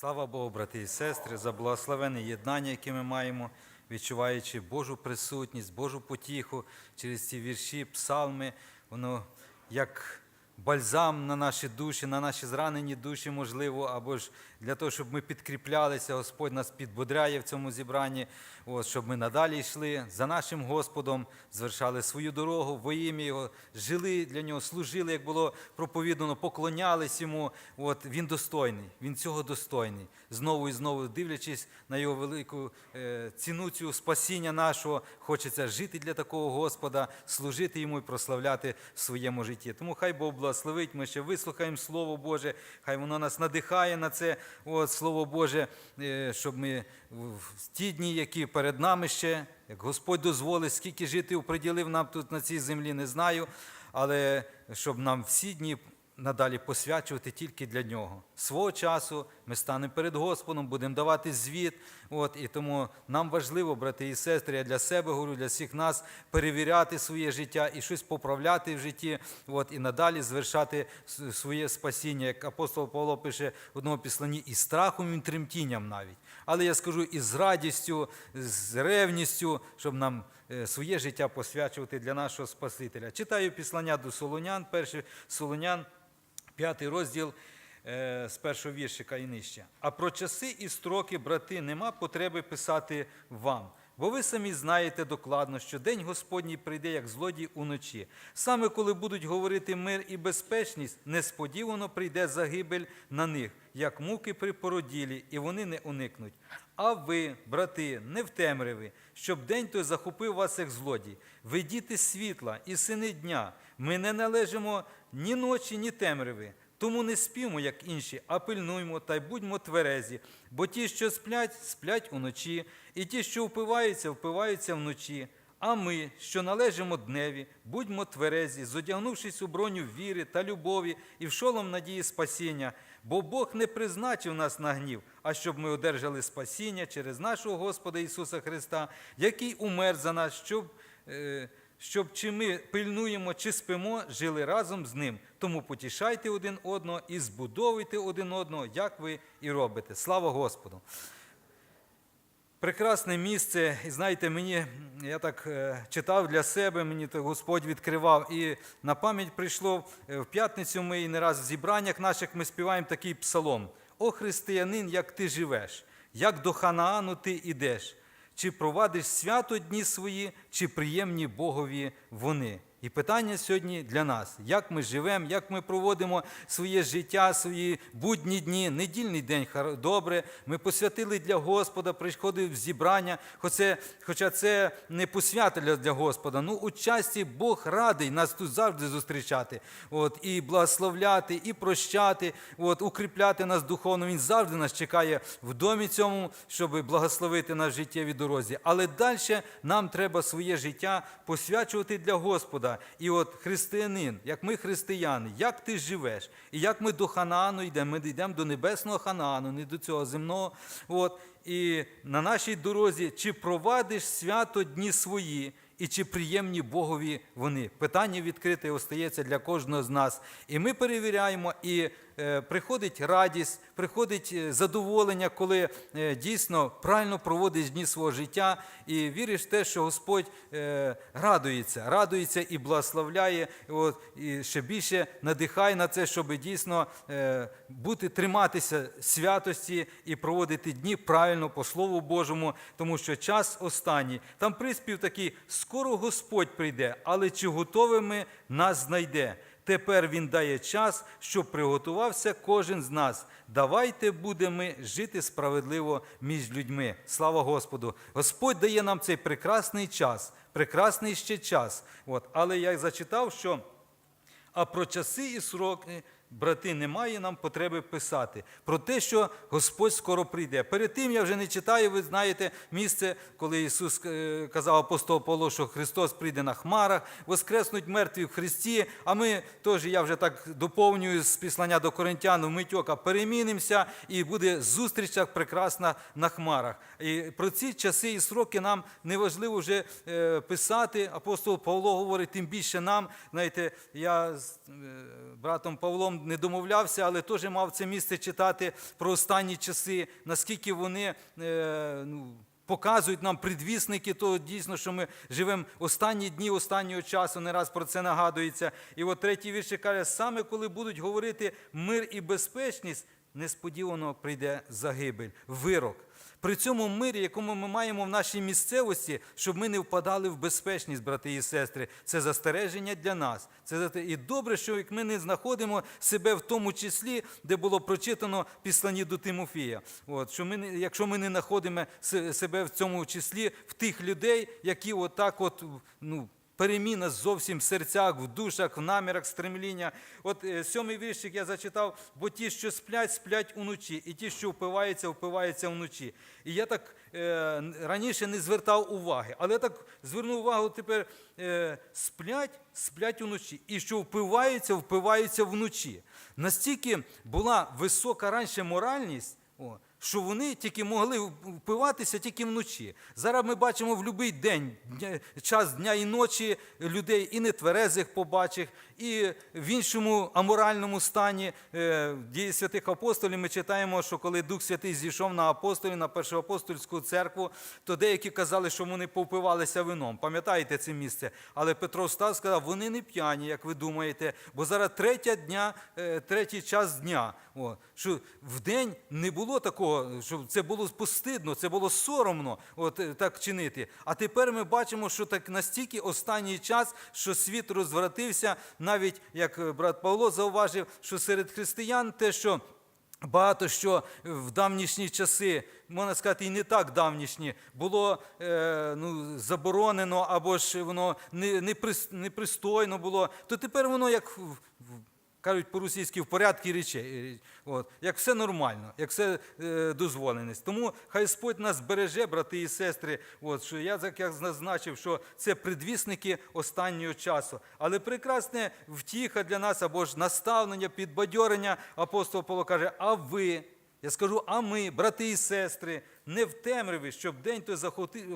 Слава Богу, брати і сестри, за благословенне єднання, яке ми маємо, відчуваючи Божу присутність, Божу потіху через ці вірші, псалми, воно як бальзам на наші душі, на наші зранені душі, можливо, або ж для того, щоб ми підкріплялися, Господь нас підбодряє в цьому зібранні, от, щоб ми надалі йшли за нашим Господом, звершали свою дорогу во ім'я Його, жили для нього, служили, як було проповідано, поклонялись йому. От, він достойний, він цього достойний. Знову і знову дивлячись на його велику е, ціну цю спасіння нашого, хочеться жити для такого Господа, служити йому і прославляти в своєму житті. Тому хай Бог благословить, ми ще вислухаємо Слово Боже, хай воно нас надихає на це от, Слово Боже, е, щоб ми в ті дні, які перед нами ще, як Господь дозволить, скільки жити приділив нам тут на цій землі, не знаю, але щоб нам всі дні надалі посвячувати тільки для нього. Свого часу ми станемо перед Господом, будемо давати звіт. От, і тому нам важливо, брати і сестри, я для себе говорю, для всіх нас перевіряти своє життя і щось поправляти в житті, от, і надалі звершати своє спасіння, як апостол Павло пише в одному післанні, і страхом, і тремтінням навіть. Але я скажу і з радістю, з ревністю, щоб нам е, своє життя посвячувати для нашого Спасителя. Читаю післання до Солонян, перший Солонян, п'ятий розділ е, з першого віршика і нижче. А про часи і строки, брати, нема потреби писати вам. Бо ви самі знаєте докладно, що день Господній прийде, як злодій уночі. Саме коли будуть говорити мир і безпечність, несподівано прийде загибель на них, як муки при породілі, і вони не уникнуть. А ви, брати, не в темряві, щоб день той захопив вас як злодій. Ви діти світла і сини дня. Ми не належимо ні ночі, ні темряви. Тому не спімо, як інші, а пильнуймо та й будьмо тверезі, бо ті, що сплять, сплять уночі, і ті, що впиваються, впиваються вночі. А ми, що належимо дневі, будьмо тверезі, зодягнувшись у броню віри та любові і в шолом надії спасіння, бо Бог не призначив нас на гнів, а щоб ми одержали спасіння через нашого Господа Ісуса Христа, який умер за нас, щоб. е, щоб чи ми пильнуємо, чи спимо, жили разом з ним. Тому потішайте один одного і збудовуйте один одного, як ви і робите. Слава Господу! Прекрасне місце, і знаєте, мені я так е, читав для себе, мені то Господь відкривав, і на пам'ять прийшло е, в п'ятницю. Ми і не раз в зібраннях наших ми співаємо такий псалом: О християнин, як ти живеш, як до Ханаану ти ідеш, чи провадиш свято дні свої, чи приємні Богові вони. І питання сьогодні для нас: як ми живемо, як ми проводимо своє життя, свої будні дні, недільний день добре. Ми посвятили для Господа, приходили в зібрання, хоча, це не посвята для Господа. Ну, у часті Бог радий нас тут завжди зустрічати, от, і благословляти, і прощати, от, укріпляти нас духовно. Він завжди нас чекає в домі цьому, щоб благословити нас в життєвій дорозі. Але далі нам треба своє життя посвячувати для Господа. І от християнин, як ми християни, як ти живеш, і як ми до Ханаану йдемо, ми йдемо до небесного Ханаану, не до цього земного. От, і на нашій дорозі, чи провадиш свято дні свої, і чи приємні Богові вони? Питання відкрите остається для кожного з нас. І ми перевіряємо, і е, приходить радість, приходить е, задоволення, коли е, дійсно правильно проводиш дні свого життя і віриш в те, що Господь радується, радується і благословляє, і, ще більше надихає на це, щоб дійсно бути, триматися святості і проводити дні правильно по Слову Божому, тому що час останній. Там приспів такий: скоро Господь прийде, але чи готовими нас знайде? Тепер Він дає час, щоб приготувався кожен з нас. Давайте будемо жити справедливо між людьми. Слава Господу! Господь дає нам цей прекрасний час, прекрасний ще час. От. Але я зачитав, що а про часи і сроки, брати, немає нам потреби писати. Про те, що Господь скоро прийде. Перед тим я вже не читаю, ви знаєте місце, коли Ісус е, казав апостол Павло, що Христос прийде на хмарах, воскреснуть мертві в Христі. А ми теж, я вже так доповнюю з післання до Коринтян, у Митьока, перемінимося і буде зустріч так прекрасна на хмарах. І про ці часи і сроки нам не важливо вже е, писати. Апостол Павло говорить, тим більше нам. Знаєте, я з е, братом Павлом Павло не домовлявся, але теж мав це місце читати про останні часи, наскільки вони е, ну, показують нам предвісники того дійсно, що ми живемо останні дні останнього часу, не раз про це нагадується. І от третій вірш каже, саме коли будуть говорити мир і безпечність, несподівано прийде загибель, вирок. При цьому мирі, якому ми маємо в нашій місцевості, щоб ми не впадали в безпечність, брати і сестри, це застереження для нас. Це і добре, що як ми не знаходимо себе в тому числі, де було прочитано післані до Тимофія. От що ми якщо ми не знаходимо себе в цьому числі в тих людей, які отак, от ну. Переміна зовсім в серцях, в душах, в намірах, стремління. От е, сьомий віршик я зачитав, бо ті, що сплять, сплять уночі, і ті, що впиваються, впиваються вночі. І я так е, раніше не звертав уваги, але я так звернув увагу тепер е, сплять, сплять уночі. І що впиваються, впиваються вночі. Настільки була висока раніше моральність. О, що вони тільки могли впиватися тільки вночі. Зараз ми бачимо в будь-який день, час дня і ночі людей і нетверезих побачив, і в іншому аморальному стані е, дії святих апостолів ми читаємо, що коли Дух Святий зійшов на апостолів, на першоапостольську церкву, то деякі казали, що вони повпивалися вином. Пам'ятаєте це місце? Але Петро встав і сказав, вони не п'яні, як ви думаєте, бо зараз третя дня, е, третій час дня. О, що в день не було такого, що це було постидно, це було соромно от, е, так чинити. А тепер ми бачимо, що так настільки останній час, що світ розвратився, навіть як е, брат Павло зауважив, що серед християн те, що. Багато що в давнішні часи, можна сказати, і не так давнішні, було е, ну, заборонено або ж воно не, не, непристойно було, то тепер воно як кажуть по-російськи в порядку речей. От, як все нормально, як все е, дозволеність. Тому хай Господь нас береже, брати і сестри. От, що я як зазначив, що це предвісники останнього часу. Але прекрасне втіха для нас або ж наставлення, підбадьорення. Апостол Павло каже, а ви. Я скажу, а ми, брати і сестри, не в темряві, щоб день той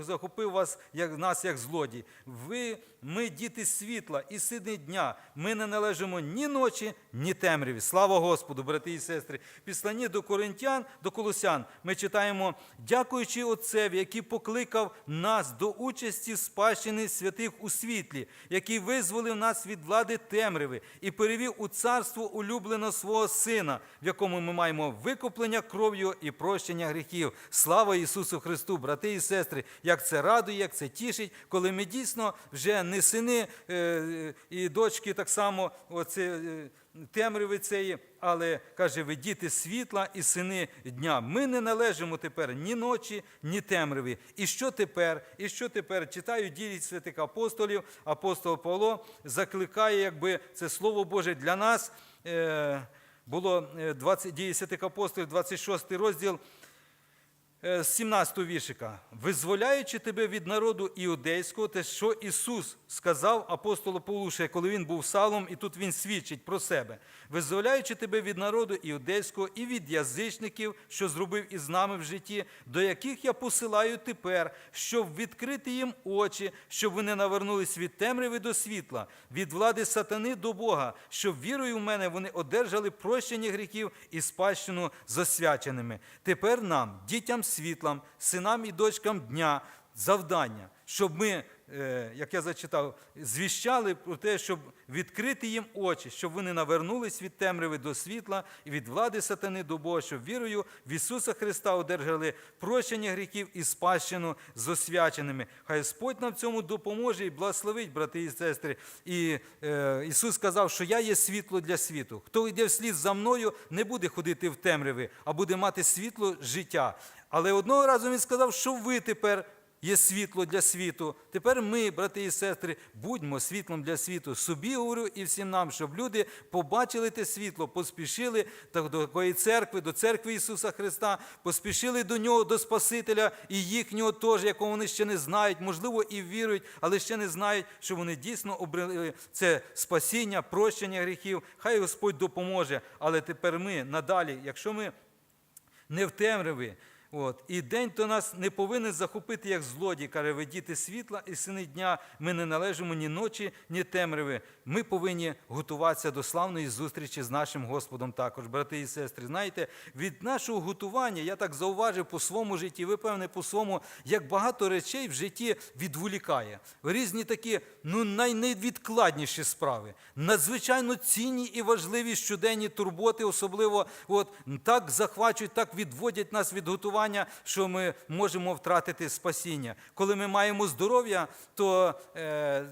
захопив, вас, як нас, як злодій. Ви, ми діти світла і сини дня. Ми не належимо ні ночі, ні темряві. Слава Господу, брати і сестри. Післані до коринтян, до колосян ми читаємо, дякуючи Отцеві, який покликав нас до участі в спадщини святих у світлі, який визволив нас від влади темряви і перевів у царство улюбленого свого Сина, в якому ми маємо викуплення кров'ю і прощення гріхів. Слава Ісусу Христу, брати і сестри, як це радує, як це тішить, коли ми дійсно вже не сини е, і дочки так само оце, е, темряви цієї, але каже, ви діти світла і сини дня. Ми не належимо тепер ні ночі, ні темряві. І що тепер? І що тепер? Читаю дії святих апостолів, апостол Павло закликає, якби це Слово Боже для нас. Е, було е, 20, дії святих апостолів, 26 розділ, з 17 віршика. Визволяючи тебе від народу іудейського, те, що Ісус сказав апостолу Павлу, коли він був салом, і тут він свідчить про себе. Визволяючи тебе від народу іудейського і від язичників, що зробив із нами в житті, до яких я посилаю тепер, щоб відкрити їм очі, щоб вони навернулись від темряви до світла, від влади сатани до Бога, щоб вірою в мене вони одержали прощення гріхів і спадщину засвяченими. Тепер нам, дітям світлам, синам і дочкам дня, завдання, щоб ми, е, як я зачитав, звіщали про те, щоб відкрити їм очі, щоб вони навернулись від темряви до світла і від влади сатани до Бога, щоб вірою в Ісуса Христа одержали прощення гріхів і спадщину з освяченими. Хай Господь нам в цьому допоможе і благословить, брати і сестри. І е, Ісус сказав, що я є світло для світу. Хто йде вслід за мною, не буде ходити в темряві, а буде мати світло життя. Але одного разу він сказав, що ви тепер є світло для світу. Тепер ми, брати і сестри, будьмо світлом для світу. Собі говорю і всім нам, щоб люди побачили те світло, поспішили до такої церкви, до церкви Ісуса Христа, поспішили до Нього, до Спасителя і їхнього теж, якого вони ще не знають, можливо, і вірують, але ще не знають, що вони дійсно обрели це спасіння, прощення гріхів. Хай Господь допоможе. Але тепер ми надалі, якщо ми не в темряві, От. І день то нас не повинен захопити як злодій, каже, ви діти світла і сини дня. Ми не належимо ні ночі, ні темряви. Ми повинні готуватися до славної зустрічі з нашим Господом також, брати і сестри. Знаєте, від нашого готування я так зауважив по своєму житті, ви певне по своєму, як багато речей в житті відволікає. Різні такі ну, найневідкладніші справи, надзвичайно цінні і важливі щоденні турботи, особливо от, так захвачують, так відводять нас від готування, що ми можемо втратити спасіння. Коли ми маємо здоров'я, то е,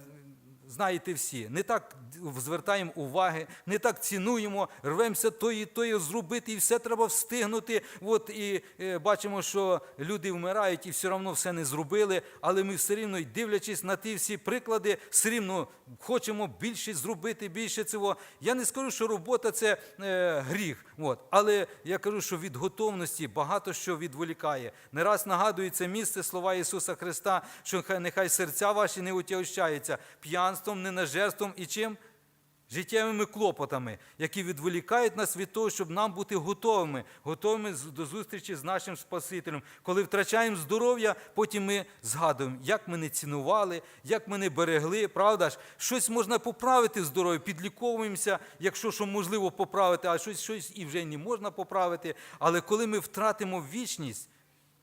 знаєте всі, не так звертаємо уваги, не так цінуємо, рвемося то і то зробити, і все треба встигнути. От і е, бачимо, що люди вмирають і все одно все не зробили, але ми все рівно, дивлячись на ті всі приклади, все рівно хочемо більше зробити, більше цього. Я не скажу, що робота це е, гріх, от, але я кажу, що від готовності багато що відволікає. Не раз нагадується місце слова Ісуса Христа, що хай- нехай серця ваші не утягощаються п'янством, ненажерством і чим? Життєвими клопотами, які відволікають нас від того, щоб нам бути готовими, готовими до зустрічі з нашим Спасителем. Коли втрачаємо здоров'я, потім ми згадуємо, як ми не цінували, як ми не берегли, правда ж? Щось можна поправити в здоров'ї, підліковуємося, якщо що можливо поправити, а щось, щось і вже не можна поправити. Але коли ми втратимо вічність,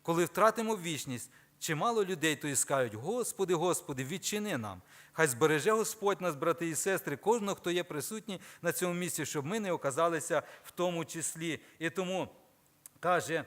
коли втратимо вічність, чимало людей то і скажуть, Господи, Господи, відчини нам. Хай збереже Господь нас, брати і сестри, кожного, хто є присутній на цьому місці, щоб ми не оказалися в тому числі. І тому каже,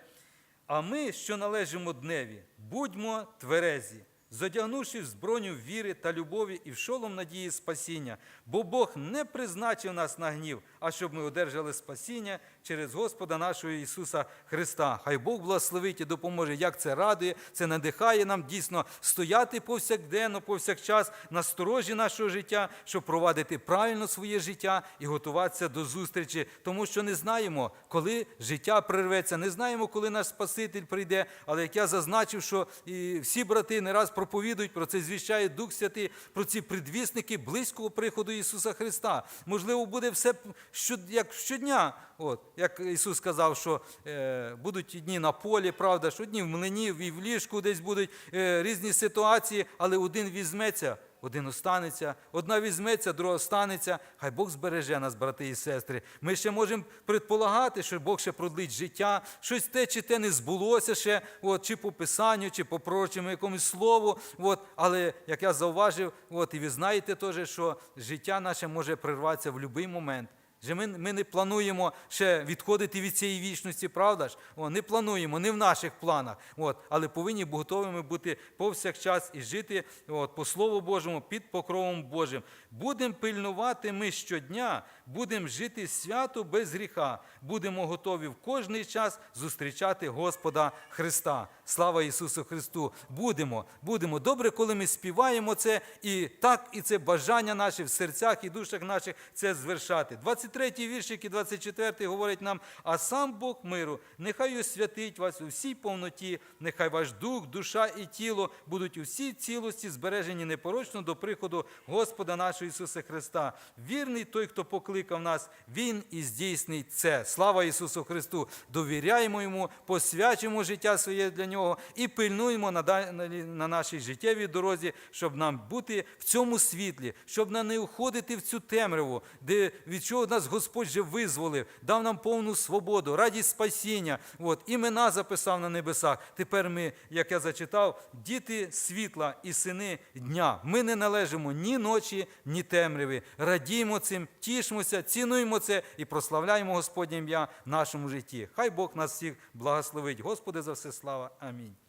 а ми, що належимо дневі, будьмо тверезі, зодягнувши в зброню віри та любові і в шолом надії спасіння, бо Бог не призначив нас на гнів, а щоб ми одержали спасіння через Господа нашого Ісуса Христа. Хай Бог благословить і допоможе, як це радує, це надихає нам дійсно стояти повсякденно, повсякчас на сторожі нашого життя, щоб провадити правильно своє життя і готуватися до зустрічі, тому що не знаємо, коли життя прерветься, не знаємо, коли наш Спаситель прийде. Але як я зазначив, що і всі брати не раз проповідують про це, звіщає Дух Святий, про ці предвісники близького приходу Ісуса Христа. Можливо, буде все що, як щодня. От, як Ісус сказав, що е, будуть дні на полі, правда, що дні в млині, і в ліжку десь будуть е, різні ситуації, але один візьметься, один останеться, одна візьметься, друга останеться. Хай Бог збереже нас, брати і сестри. Ми ще можемо предполагати, що Бог ще продлить життя, щось те чи те не збулося ще, от, чи по Писанню, чи по пророчому якомусь слову. От, але як я зауважив, от, і ви знаєте теж, що життя наше може прерватися в будь-який момент. Же ми, ми не плануємо ще відходити від цієї вічності, правда ж? О, не плануємо, не в наших планах. От, але повинні готовими бути повсякчас і жити от, по Слову Божому під покровом Божим. Будемо пильнувати ми щодня, будемо жити свято без гріха, будемо готові в кожний час зустрічати Господа Христа. Слава Ісусу Христу! Будемо, будемо. Добре, коли ми співаємо це, і так, і це бажання наше в серцях і душах наших це звершати. 23-й віршик і 24-й говорить нам, а сам Бог миру, нехай освятить вас у всій повноті, нехай ваш дух, душа і тіло будуть у всій цілості збережені непорочно до приходу Господа нашого Ісуса Христа. Вірний той, хто покликав нас, Він і здійснить це. Слава Ісусу Христу! Довіряємо Йому, посвячуємо життя своє для Нього і пильнуємо на нашій життєвій дорозі, щоб нам бути в цьому світлі, щоб нам не уходити в цю темряву, де від чого нас Господь вже визволив, дав нам повну свободу, радість спасіння. От, імена записав на небесах. Тепер ми, як я зачитав, діти світла і сини дня. Ми не належимо ні ночі, ні темряви. Радіємо цим, тішмося, цінуємо це і прославляємо Господнє ім'я в нашому житті. Хай Бог нас всіх благословить. Господи, за все слава. Амінь.